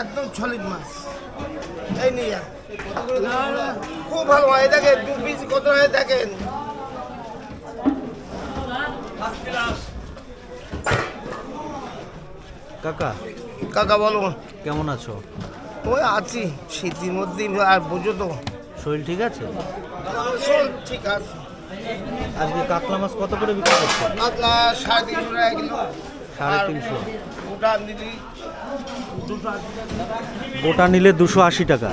একদম সলিড মাছ। এই নিয়ে খুব ভালো হয় দেখে দু পিস কত হয় দেখেন। কাকা কাকা বলো। কেমন আছো? ওই আছি শীতের মধ্যেই আর বুঝো তো। শরীর ঠিক আছে? শোন, ঠিক আছে। আজকে কাতলা মাছ কত করে বিক্রি করছ কাতলা সাড়ে তিনশো টাকা কিলো। সাড়ে তিনশো। ওটা দিদি। গোটা নিলে দুশো আশি টাকা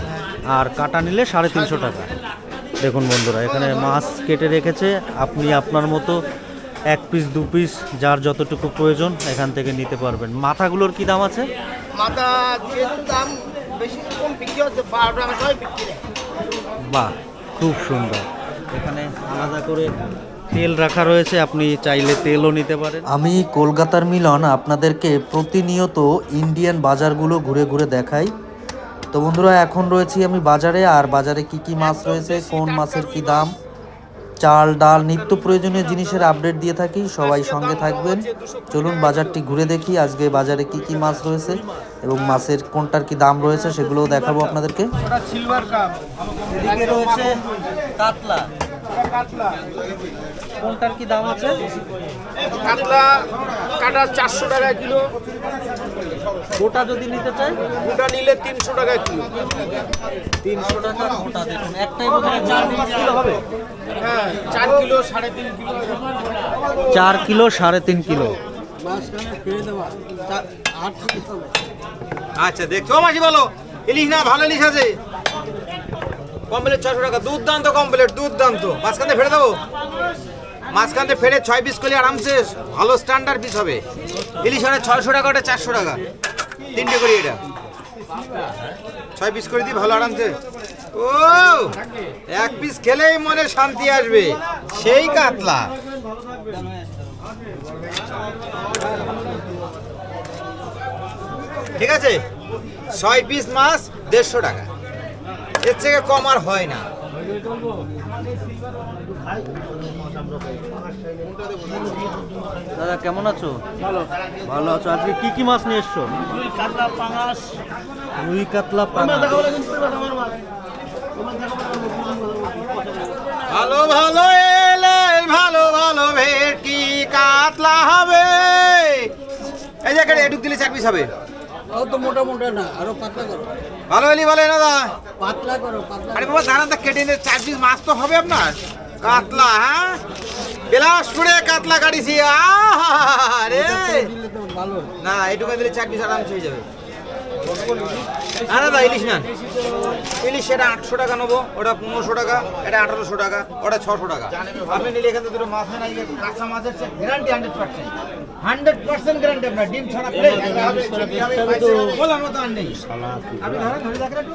আর কাটা নিলে সাড়ে তিনশো টাকা। দেখুন বন্ধুরা এখানে মাছ কেটে রেখেছে। আপনি আপনার মতো এক পিস দু পিস যার যতটুকু প্রয়োজন এখান থেকে নিতে পারবেন। মাথাগুলোর কি দাম আছে? মাথা দাম বেশি কম বিক্রি হচ্ছে বারো টাকা সবাই বিক্রি দেয় বাহ খুব সুন্দর। এখানে আলাদা করে তেল রাখা রয়েছে আপনি চাইলে তেলও নিতে পারেন। আমি কলকাতার মিলন আপনাদেরকে প্রতিনিয়ত ইন্ডিয়ান বাজারগুলো ঘুরে ঘুরে দেখাই। তো বন্ধুরা এখন রয়েছি আমি বাজারে আর বাজারে কি কি মাছ রয়েছে কোন মাছের কি দাম? চাল ডাল নিত্য প্রয়োজনীয় জিনিসের আপডেট দিয়ে থাকি সবাই সঙ্গে থাকবেন। চলুন বাজারটি ঘুরে দেখি আজকে বাজারে কি কি মাছ রয়েছে এবং মাছের কোনটার কি দাম রয়েছে সেগুলোও দেখাবো আপনাদেরকে। সিলভার কাপ এদিকে রয়েছে কাতলা। কোনটার কি দাম আছে? কাতলা কাটা চারশো টাকা কিলো। গোটা যদি নিতে চাই? ওটা নিলে তিনশো টাকা কিলো। তিনশো টাকা গোটা দেখুন। একটাই বোধহয় চার পাঁচ কিলো হবে? হ্যাঁ চার কিলো সাড়ে তিন কিলো। চার কিলো সাড়ে তিন কিলো। আচ্ছা দেখছ মাসি বলো? ইলিশ না ভালো ইলিশ আছে? কমপ্লেট ছশো টাকা, দুর্দান্ত কমপ্লেট, দুর্দান্ত। মাঝখানে ফেলে দেবো? মাঝখানে ফেলে ছয় পিস করলে আরামসে ভালো স্ট্যান্ডার্ড পিস হবে। ইলিশ মানে ছয়শো টাকা, ওটা চারশো টাকা। তিনটে করি এটা। ছয় পিস করে দিই, ভালো আরামসে। ও, এক পিস খেলেই মনে শান্তি আসবে। সেই কাতলা। ঠিক আছে? ছয় পিস মাছ, দেড়শো টাকা। এর থেকে কম আর হয় না। দাদা কেমন আছো? ভালো আছো। আজকে কি কি মাছ নিয়ে এসছো? রুই কাতলা ভালো ভালো এলে ভালো ভালো ভেটকি কাতলা হবে। এই যে এখানে এটুক দিলে চার পিস হবে। ও তো মোটা মোটা না আরও পাতলা করো। ভালো হলি ভালো না দা পাতলা করো পাতলা আরে বাবা দাঁড়ান তা কেটে নিয়ে চার পিস মাছ তো হবে আপনার। কাতলা হ্যাঁ? বিলাসপুরে কাতলা কাটিছি আরে না এটুকু দিলে চার পিস আরাম হয়ে যাবে। না না ইলিশ না। ইলিশ সেটা আটশো টাকা নেব ওটা পনেরোশো টাকা এটা আঠারোশো টাকা ওটা ছশো টাকা। আপনি নিলে এখান থেকে দুটো মাছ হয় না কাঁচা মাছের guarantee hundred percent hundred percent guarantee আপনার ডিম ছাড়া প্লেট বলার আর নেই। আপনি ধরেন ধরে দেখেন একটু।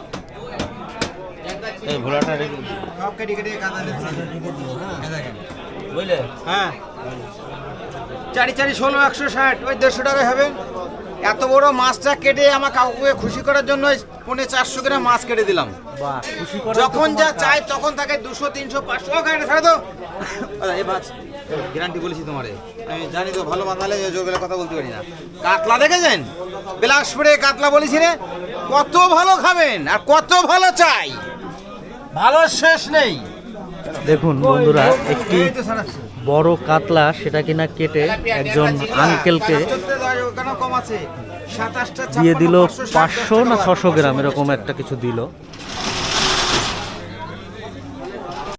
এই ভোলাটা রেখে সব কেটে কেটে কাদা দেখেন। বুঝলে? হ্যাঁ। চারি চারি ষোলো একশো ষাট ওই দেড়শো টাকায় হবে। এত বড় মাছটা কেটে আমার কাকুকে খুশি করার জন্য পৌনে চারশো গ্রাম মাছ কেটে দিলাম। বাহ যখন যা চাই তখন তাকে দুশো তিনশো পাঁচশো গাড়ি ছাড়ে তো। এই মাছ গ্যারান্টি বলেছি তোমারে। আমি জানি তো ভালো মাছ নালে জোর বেলা কথা বলতে পারি না। কাতলা দেখেছেন? বিলাসপুরে কাতলা বলেছি রে কত ভালো খাবেন আর কত ভালো চাই। ভালো শেষ নেই। দেখুন বন্ধুরা, একটি। বড় কাতলা, সেটা কিনা কেটে একজন আঙ্কেলকে দিয়ে দিল পাঁচশো না ছশো গ্রাম, এরকম একটা কিছু দিল